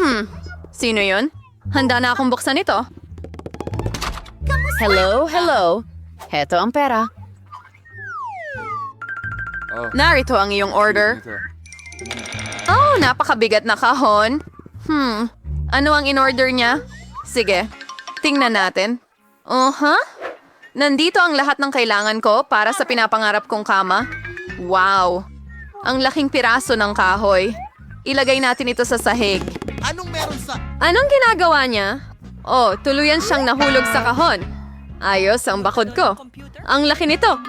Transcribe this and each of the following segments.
Hmm, sino yun? Handa na akong buksan ito. Hello, hello. Heto ang pera. Narito ang iyong order. Oh, napakabigat na kahon. Hmm, ano ang in-order niya? Sige, tingnan natin. Uh-huh. Nandito ang lahat ng kailangan ko para sa pinapangarap kong kama. Wow! Ang laking piraso ng kahoy. Ilagay natin ito sa sahig. Anong meron sa... Anong ginagawa niya? Oh, tuluyan siyang nahulog sa kahon. Ayos ang bakod ko. Ang laki nito.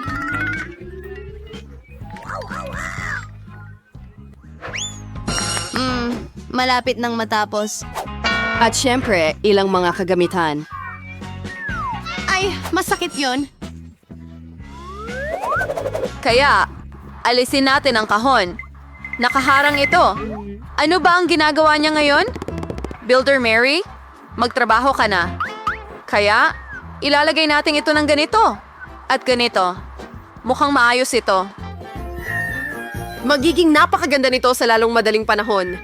Hmm, malapit nang matapos. At syempre, ilang mga kagamitan. Ay, masakit yon. Kaya, alisin natin ang kahon. Nakaharang ito. Ano ba ang ginagawa niya ngayon? Builder Mary, magtrabaho ka na. Kaya, ilalagay natin ito ng ganito. At ganito. Mukhang maayos ito. Magiging napakaganda nito sa lalong madaling panahon.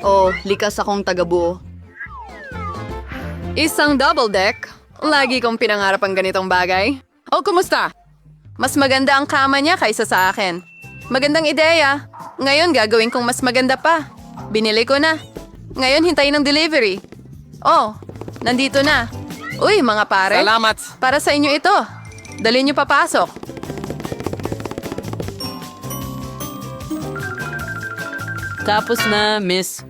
Oh, likas akong tagabuo. Isang double deck. Lagi kong pinangarap ang ganitong bagay. Oh, kumusta? Mas maganda ang kama niya kaysa sa akin. Magandang ideya. Ngayon gagawin kong mas maganda pa. Binili ko na. Ngayon hintayin ng delivery. Oh, nandito na. Uy, mga pare. Salamat. Para sa inyo ito. Dali niyo papasok. Tapos na, miss.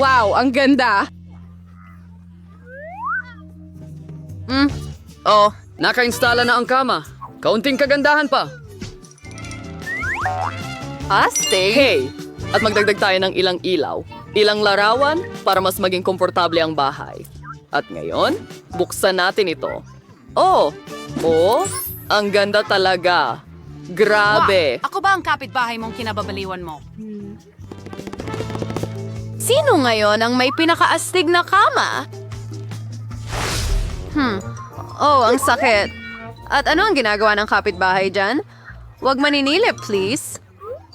Wow, ang ganda. Hmm. Oh, Naka-installa na ang kama. Kaunting kagandahan pa. Astig. Hey! At magdagdag tayo ng ilang ilaw, ilang larawan para mas maging komportable ang bahay. At ngayon, buksan natin ito. Oh! Oh! Ang ganda talaga! Grabe! Ako ba ang kapitbahay mong kinababaliwan mo? Sino ngayon ang may pinakaastig na kama? Hmm. Oh, ang sakit. At ano ang ginagawa ng kapitbahay dyan? Huwag maninilip, please.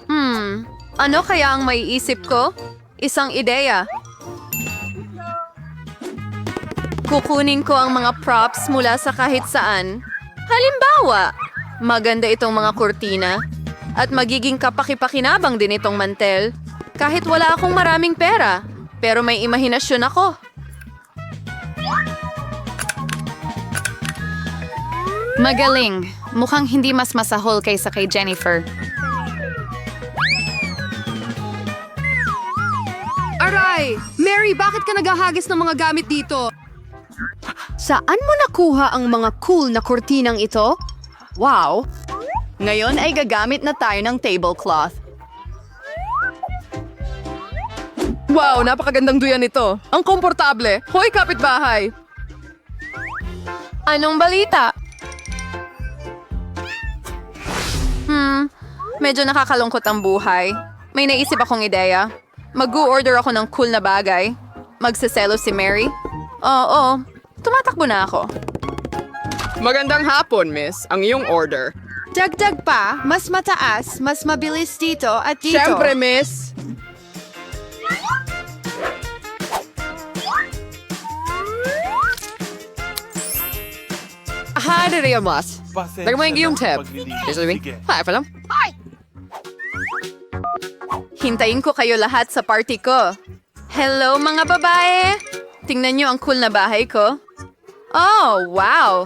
Hmm. Ano kaya ang may isip ko? Isang ideya. Kukunin ko ang mga props mula sa kahit saan. Halimbawa, maganda itong mga kurtina. At magiging kapakipakinabang din itong mantel. Kahit wala akong maraming pera, pero may imahinasyon ako. Magaling. Mukhang hindi mas masahol kaysa kay Jennifer. Aray! Mary, bakit ka naghahagis ng mga gamit dito? Saan mo nakuha ang mga cool na kurtinang ito? Wow! Ngayon ay gagamit na tayo ng tablecloth. Wow, napakagandang duyan nito. Ang komportable. Hoy, kapitbahay! Anong balita? Hmm, medyo nakakalungkot ang buhay. May naisip akong ideya. Mag-order ako ng cool na bagay. Magsaselo si Mary. Oo, tumatakbo na ako. Magandang hapon, miss. Ang iyong order. Dagdag pa, mas mataas, mas mabilis dito at dito. Siyempre, miss. Hi, Rio Mas. Mo yung iyong tab. Yes, Louie? Hi, pa lang. Hintayin ko kayo lahat sa party ko. Hello, mga babae! Tingnan niyo ang cool na bahay ko. Oh, wow!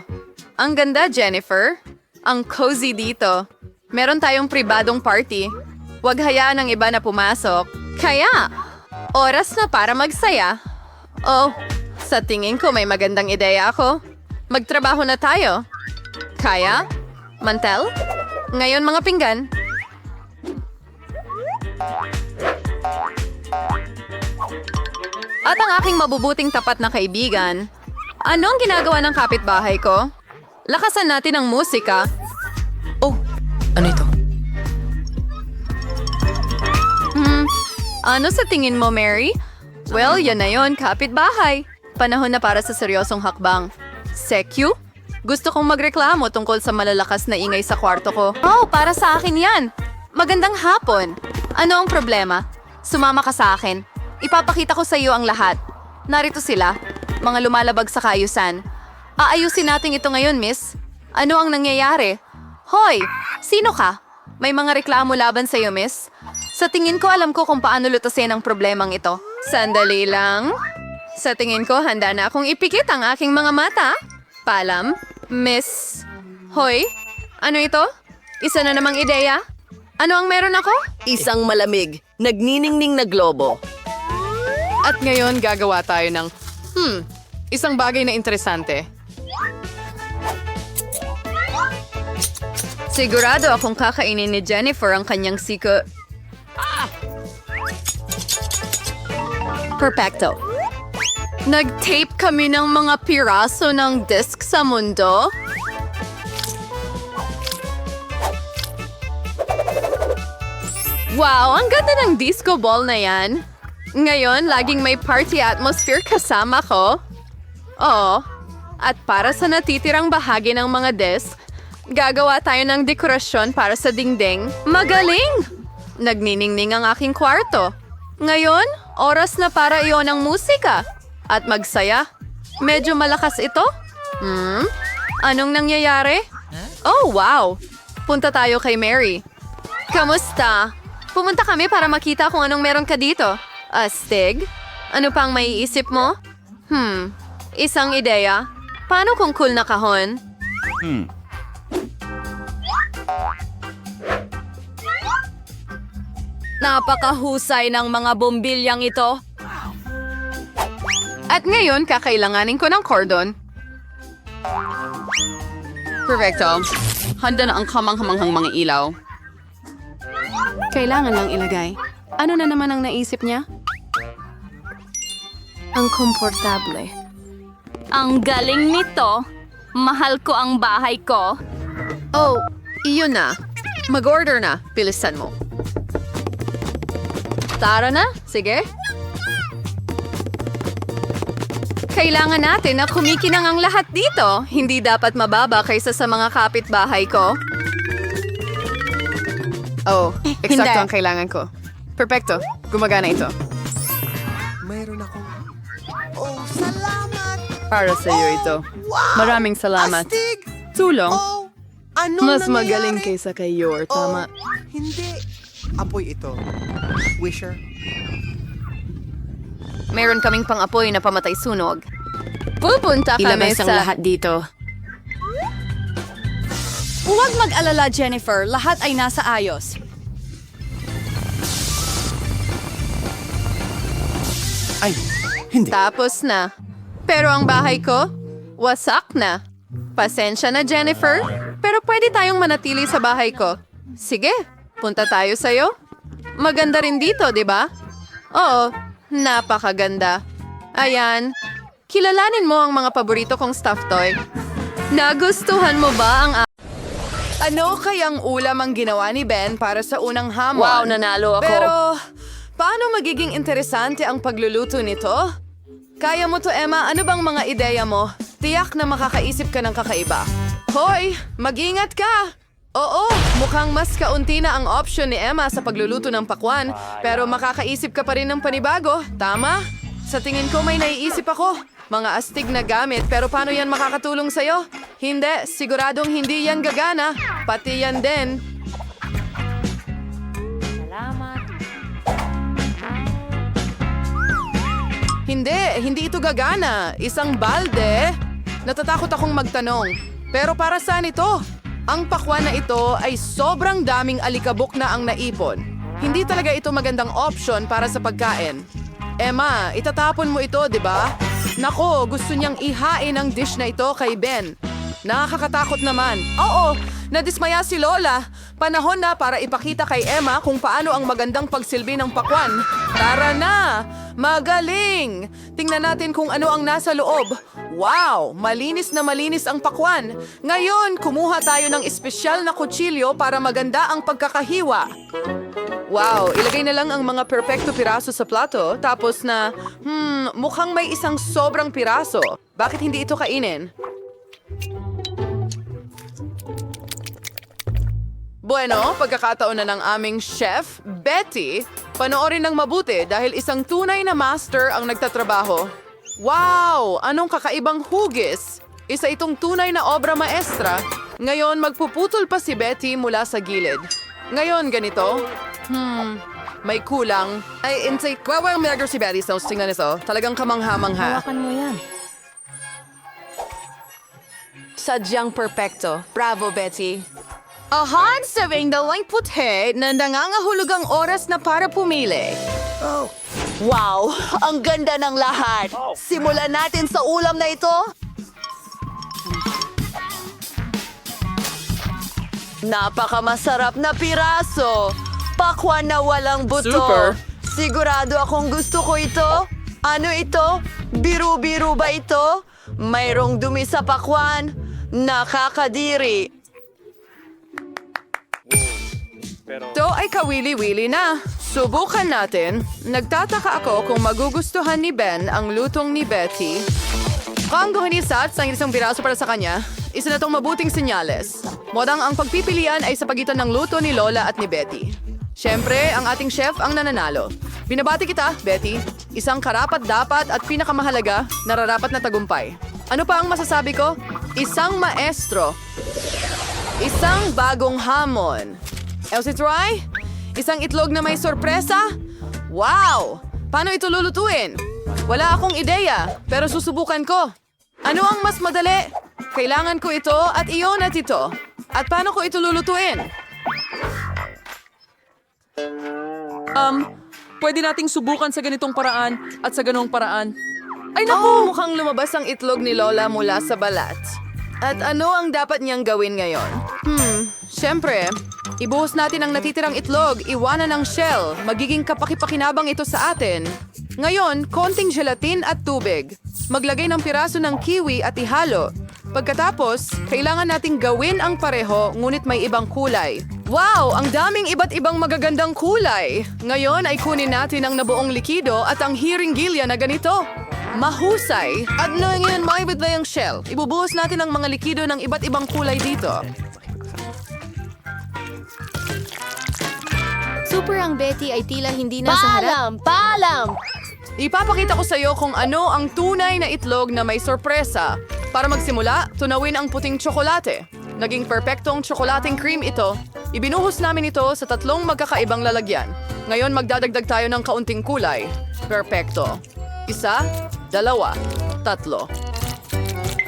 Ang ganda, Jennifer. Ang cozy dito. Meron tayong pribadong party. Huwag hayaan ng iba na pumasok. Kaya, oras na para magsaya. Oh, sa tingin ko may magandang ideya ako. Magtrabaho na tayo. Kaya? Mantel? Ngayon mga pinggan. At ang aking mabubuting tapat na kaibigan, anong ginagawa ng kapitbahay ko? Lakasan natin ang musika. Oh, ano ito? Hmm, ano sa tingin mo, Mary? Well, yan na yon, kapitbahay. Panahon na para sa seryosong hakbang. Sekyu? Gusto kong magreklamo tungkol sa malalakas na ingay sa kwarto ko. Oh, para sa akin yan. Magandang hapon. Ano ang problema? Sumama ka sa akin. Ipapakita ko sa iyo ang lahat. Narito sila, mga lumalabag sa kaayusan. Aayusin natin ito ngayon, miss. Ano ang nangyayari? Hoy! Sino ka? May mga reklamo laban sa iyo, miss? Sa tingin ko, alam ko kung paano lutasin ang problemang ito. Sandali lang. Sa tingin ko, handa na akong ipikit ang aking mga mata. Palam, miss... Hoy, ano ito? Isa na namang ideya? Ano ang meron ako? Isang malamig, nagniningning na globo. At ngayon gagawa tayo ng, hmm, isang bagay na interesante. Sigurado akong kakainin ni Jennifer ang kanyang siko. Perfecto. Nag-tape kami ng mga piraso ng disc sa mundo? Wow, ang ganda ng disco ball na yan. Ngayon, laging may party atmosphere kasama ko. Oo. At para sa natitirang bahagi ng mga disc, gagawa tayo ng dekorasyon para sa dingding. Magaling! Nagniningning ang aking kwarto. Ngayon, oras na para iyon ang musika. At magsaya. Medyo malakas ito? Hmm? Anong nangyayari? Oh, wow! Punta tayo kay Mary. Kamusta? Pumunta kami para makita kung anong meron ka dito. Astig? Ano pang maiisip mo? Hmm, isang ideya. Paano kung cool na kahon? Napakahusay ng mga bombilyang ito. At ngayon, kakailanganin ko ng cordon. Perfecto. Handa na ang kamanghamanghang mga ilaw. Kailangan lang ilagay. Ano na naman ang naisip niya? Ang komportable. Ang galing nito. Mahal ko ang bahay ko. Oh, iyon na. Mag-order na. Bilisan mo. Tara na. Sige. Kailangan natin na kumikinang ang lahat dito. Hindi dapat mababa kaysa sa mga kapitbahay ko. Oh, eksakto ang kailangan ko. Perfecto. Gumagana ito. Mayroon akong... Oh, salamat! Para sa iyo ito. Maraming salamat. Astig! Tulong. Oh, ano Mas magaling nangyayari? kaysa kay Yor, tama. Oh, hindi. Apoy ito. Wisher. Meron kaming pang-apoy na pamatay sunog. Pupunta kami Ilabas ang sa... lahat dito. Huwag mag-alala, Jennifer. Lahat ay nasa ayos. Ay, hindi. Tapos na. Pero ang bahay ko, wasak na. Pasensya na, Jennifer. Pero pwede tayong manatili sa bahay ko. Sige, punta tayo sa'yo. Maganda rin dito, di ba? Oo, napakaganda. Ayan, kilalanin mo ang mga paborito kong stuffed toy. Nagustuhan mo ba ang Ano kayang ulam ang ginawa ni Ben para sa unang hamon? Wow, nanalo ako. Pero, paano magiging interesante ang pagluluto nito? Kaya mo to, Emma. Ano bang mga ideya mo? Tiyak na makakaisip ka ng kakaiba. Hoy, mag-ingat ka! Oo, mukhang mas kaunti na ang option ni Emma sa pagluluto ng pakwan, pero makakaisip ka pa rin ng panibago, tama? Sa tingin ko may naiisip ako. Mga astig na gamit, pero paano yan makakatulong sa'yo? Hindi, siguradong hindi yan gagana. Pati yan din. Hindi, hindi ito gagana. Isang balde. Natatakot akong magtanong. Pero para saan ito? Ang pakwan na ito ay sobrang daming alikabok na ang naipon. Hindi talaga ito magandang option para sa pagkain. Emma, itatapon mo ito, di ba? Nako, gusto niyang ihain ang dish na ito kay Ben. Nakakatakot naman. Oo, nadismaya si Lola. Panahon na para ipakita kay Emma kung paano ang magandang pagsilbi ng pakwan. Tara na! Magaling! Tingnan natin kung ano ang nasa loob. Wow! Malinis na malinis ang pakwan. Ngayon, kumuha tayo ng espesyal na kutsilyo para maganda ang pagkakahiwa. Wow, ilagay na lang ang mga perpekto piraso sa plato, tapos na, hmm, mukhang may isang sobrang piraso. Bakit hindi ito kainin? Bueno, pagkakataon na ng aming chef, Betty, panoorin ng mabuti dahil isang tunay na master ang nagtatrabaho. Wow! Anong kakaibang hugis! Isa itong tunay na obra maestra. Ngayon, magpuputol pa si Betty mula sa gilid. Ngayon, ganito. Hmm, may kulang. Ay, insay, kwawang milagro si Betty. So, tingnan nito. Talagang kamangha-mangha. mo yan. Sadyang perpekto. Bravo, Betty. Ahan, sabing dalang puti na nangangahulugang oras na para pumili. Wow! Ang ganda ng lahat! Simulan natin sa ulam na ito. Napakamasarap na piraso! Pakwan na walang buto. Super. Sigurado akong gusto ko ito. Ano ito? Biru-biru ba ito? Mayroong dumi sa pakwan. Nakakadiri. Ito ay kawili-wili na. Subukan natin. Nagtataka ako kung magugustuhan ni Ben ang lutong ni Betty. Kung guhinisat sa isang biraso para sa kanya, isa na tong mabuting senyales. Modang ang pagpipilian ay sa pagitan ng luto ni Lola at ni Betty. Siyempre, ang ating chef ang nananalo. Binabati kita, Betty. Isang karapat-dapat at pinakamahalaga, nararapat na tagumpay. Ano pa ang masasabi ko? Isang maestro. Isang bagong hamon. Elsie Troy? Isang itlog na may sorpresa? Wow! Paano ito lulutuin? Wala akong ideya, pero susubukan ko. Ano ang mas madali? Kailangan ko ito at iyon at ito. At paano ko ito lulutuin? Um, pwede nating subukan sa ganitong paraan at sa ganong paraan. Ay naku! Mukhang lumabas ang itlog ni Lola mula sa balat. At ano ang dapat niyang gawin ngayon? Hmm, syempre, ibuhos natin ang natitirang itlog, iwanan ang shell, magiging kapakipakinabang ito sa atin. Ngayon, konting gelatin at tubig. Maglagay ng piraso ng kiwi at ihalo. Pagkatapos, kailangan nating gawin ang pareho ngunit may ibang kulay. Wow! Ang daming iba't ibang magagandang kulay! Ngayon ay kunin natin ang nabuong likido at ang hiringgilya na ganito. Mahusay! At ngayon, maibit na yung shell. Ibubuhos natin ang mga likido ng iba't ibang kulay dito. Super ang Betty ay tila hindi na sa harap. Paalam! Ipapakita ko sa iyo kung ano ang tunay na itlog na may sorpresa. Para magsimula, tunawin ang puting tsokolate. Naging perpektong tsokolating cream ito. Ibinuhos namin ito sa tatlong magkakaibang lalagyan. Ngayon magdadagdag tayo ng kaunting kulay. Perpekto. Isa, dalawa, tatlo.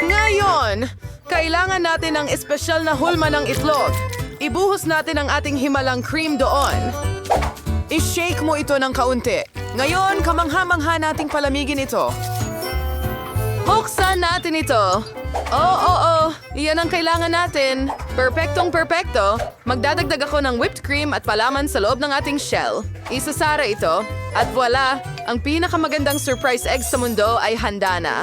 Ngayon, kailangan natin ng espesyal na hulma ng itlog. Ibuhos natin ang ating himalang cream doon. I-shake mo ito ng kaunti. Ngayon, kamangha-mangha nating palamigin ito. Buksan natin ito. Oo, oo, oo. Iyan ang kailangan natin. Perpektong perpekto. Magdadagdag ako ng whipped cream at palaman sa loob ng ating shell. Isasara ito. At voila, ang pinakamagandang surprise egg sa mundo ay handa na.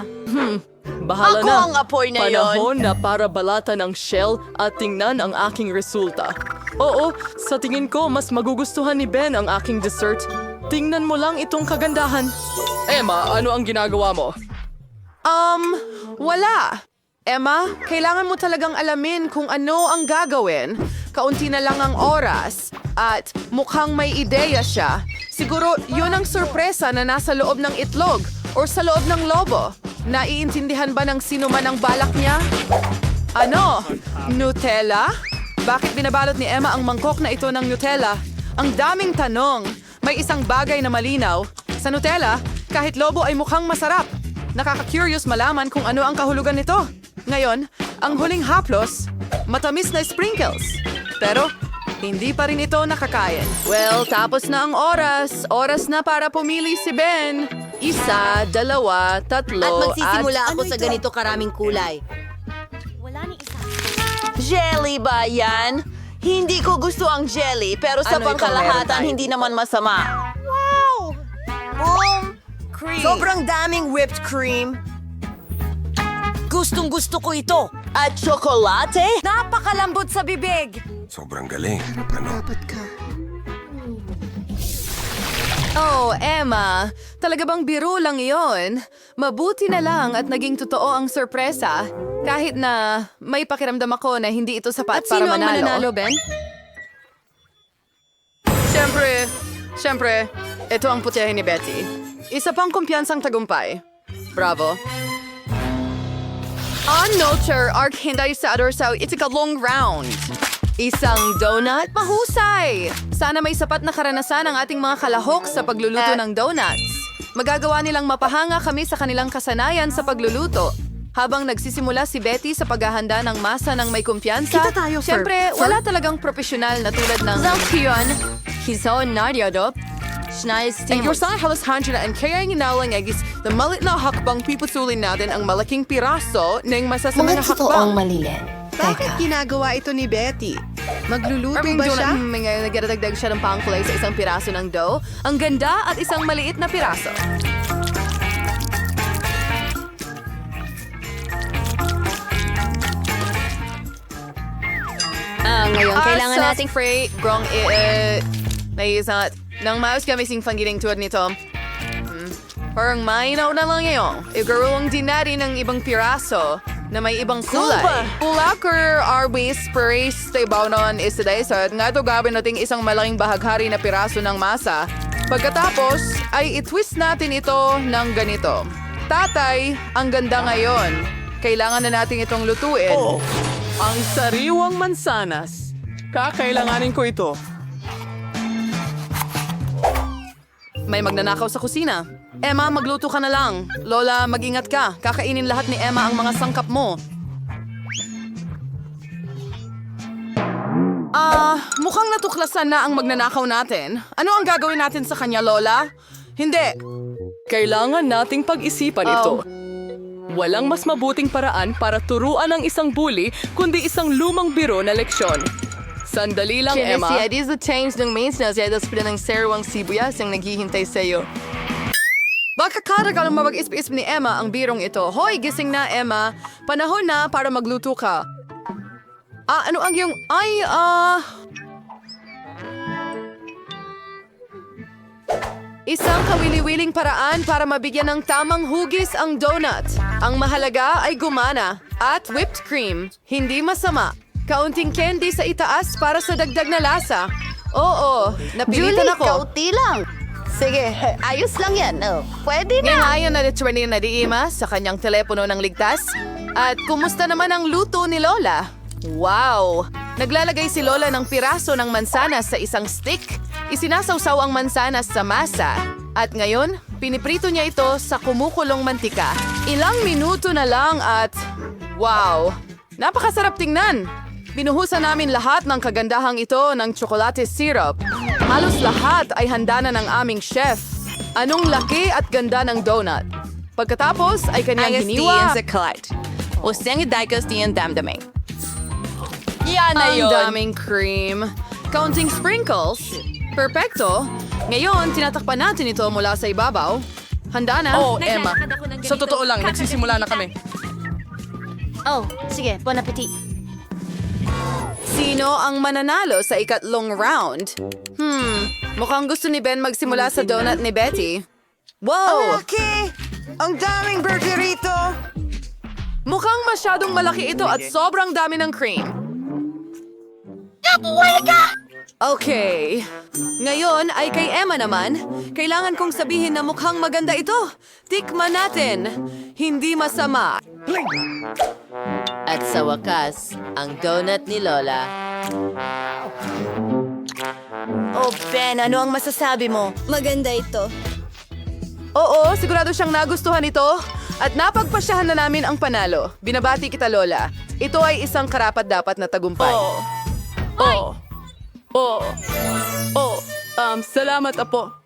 Bahala Ako na. ang apoy na yon. Panahon na para balatan ang shell at tingnan ang aking resulta. Oo, sa tingin ko mas magugustuhan ni Ben ang aking dessert. Tingnan mo lang itong kagandahan. Emma, ano ang ginagawa mo? Um, wala. Emma, kailangan mo talagang alamin kung ano ang gagawin. Kaunti na lang ang oras. At mukhang may ideya siya. Siguro yun ang sorpresa na nasa loob ng itlog or sa loob ng lobo. Naiintindihan ba ng sino man ang balak niya? Ano? Nutella? Bakit binabalot ni Emma ang mangkok na ito ng Nutella? Ang daming tanong. May isang bagay na malinaw. Sa Nutella, kahit lobo ay mukhang masarap. Nakaka-curious malaman kung ano ang kahulugan nito. Ngayon, ang huling haplos, matamis na sprinkles. Pero, hindi pa rin ito nakakain. Well, tapos na ang oras. Oras na para pumili si Ben. Isa, dalawa, tatlo, At magsisimula at... ako sa ganito karaming kulay. Jelly ba yan? Hindi ko gusto ang jelly, pero sa Ano pangkalahatan, hindi naman masama. Wow! Boom! Cream. Sobrang daming whipped cream. Gustong gusto ko ito. At tsokolate? Napakalambot sa bibig. Sobrang galing. Ano? Oh, Emma, talaga bang biro lang yon? Mabuti na lang at naging totoo ang sorpresa. Kahit na may pakiramdam ako na hindi ito sapat At para sino ang manalo. mananalo, Ben? Siyempre, siyempre, ito ang putyahin ni Betty. Isa pang kumpiyansang tagumpay. Bravo. On Nurture, Ark Hinday sa Adorsaw, itikalong round. Isang donut? Mahusay! Sana may sapat na karanasan ang ating mga kalahok sa pagluluto ng donuts. Magagawa nilang mapahanga kami sa kanilang kasanayan sa pagluluto. Habang nagsisimula si Betty sa paghahanda ng masa ng may kumpiyansa, Kita tayo, Fer. syempre, Fer? wala talagang profesional na tulad ng... Zalkion. Hiso naryado. Schneiz Ang kursan halos handya na ang kaya nginalang agis na malit na hakbang pipusulin natin ang malaking piraso ng masasamang Mga hakbang. totoong malilin. Bakit ginagawa ito ni Betty? Magluluto ba siya? mm, ngayon nagdadagdag siya ng pangkulay sa isang piraso ng dough. Ang ganda at isang maliit na piraso. Ah, ngayon, kailangan Ah, sa nating... spray, grong, eh, may isang, nang maus kami sing panggiling tuwad nito. Hmm, parang mainaw na lang ngayon. Igaruwang din natin ng ibang piraso na may ibang kulay. Arby Sprays sa ibaw nun is today sa nga to gawin nating isang malaking bahaghari na piraso ng masa. Pagkatapos ay itwist natin ito ng ganito. Tatay, ang ganda ngayon. Kailangan na natin itong lutuin. Oh, ang sariwang mansanas. Kakailanganin ko ito. May magnanakaw sa kusina. Emma, magluto ka na lang. Lola, mag-ingat ka. Kakainin lahat ni Emma ang mga sangkap mo. Ah, mukhang natuklasan na ang magnanakaw natin. Ano ang gagawin natin sa kanya, Lola? Hindi. Kailangan nating pag-isipan ito. Walang mas mabuting paraan para turuan ang isang bully kundi isang lumang biro na leksyon. Sandali lang, Emma. is the change ng maintenance ya dos pila ng serwang sibuyas ang naghihintay sa iyo. Baka karagal mabag-isp-isp ni Emma ang birong ito. Hoy, gising na, Emma. Panahon na para magluto ka. Ah, ano ang yung... Ay, ah... Isang kawili-wiling paraan para mabigyan ng tamang hugis ang donut. Ang mahalaga ay gumana at whipped cream. Hindi masama. Kaunting candy sa itaas para sa dagdag na lasa. Oo, napilitan ako. kauti lang. Sige, ayos lang yan. Oh, pwede na. Ngayon na returning na di Ima sa kanyang telepono ng ligtas. At kumusta naman ang luto ni Lola? Wow! Naglalagay si Lola ng piraso ng mansanas sa isang stick. Isinasawsaw ang mansanas sa masa. At ngayon, piniprito niya ito sa kumukulong mantika. Ilang minuto na lang at... Wow! Napakasarap tingnan! Binuhusan namin lahat ng kagandahang ito ng chocolate syrup. Halos lahat ay handa na ng aming chef. Anong laki at ganda ng donut. Pagkatapos ay kanyang hiniwa. kalat. O siyang idaykas diyan damdaming. Yan na Ang yun. daming cream. Counting sprinkles. Perfecto. Ngayon, tinatakpan natin ito mula sa ibabaw. Handa na? Oh, Emma. Sa totoo lang, nagsisimula na kami. Oh, sige, bon appetit. Sino ang mananalo sa ikatlong round? Hmm, mukhang gusto ni Ben magsimula sa donut ni Betty. Wow! Okay! Ang daming burger rito! Mukhang masyadong malaki ito at sobrang dami ng cream. Okay. Ngayon ay kay Emma naman. Kailangan kong sabihin na mukhang maganda ito. Tikman natin. Hindi masama. At sa wakas, ang donut ni Lola. Oh, Ben, ano ang masasabi mo? Maganda ito. Oo, sigurado siyang nagustuhan ito. At napagpasyahan na namin ang panalo. Binabati kita, Lola. Ito ay isang karapat-dapat na tagumpay. Oh. Oh. Oh. Oh. Um, salamat, Apo.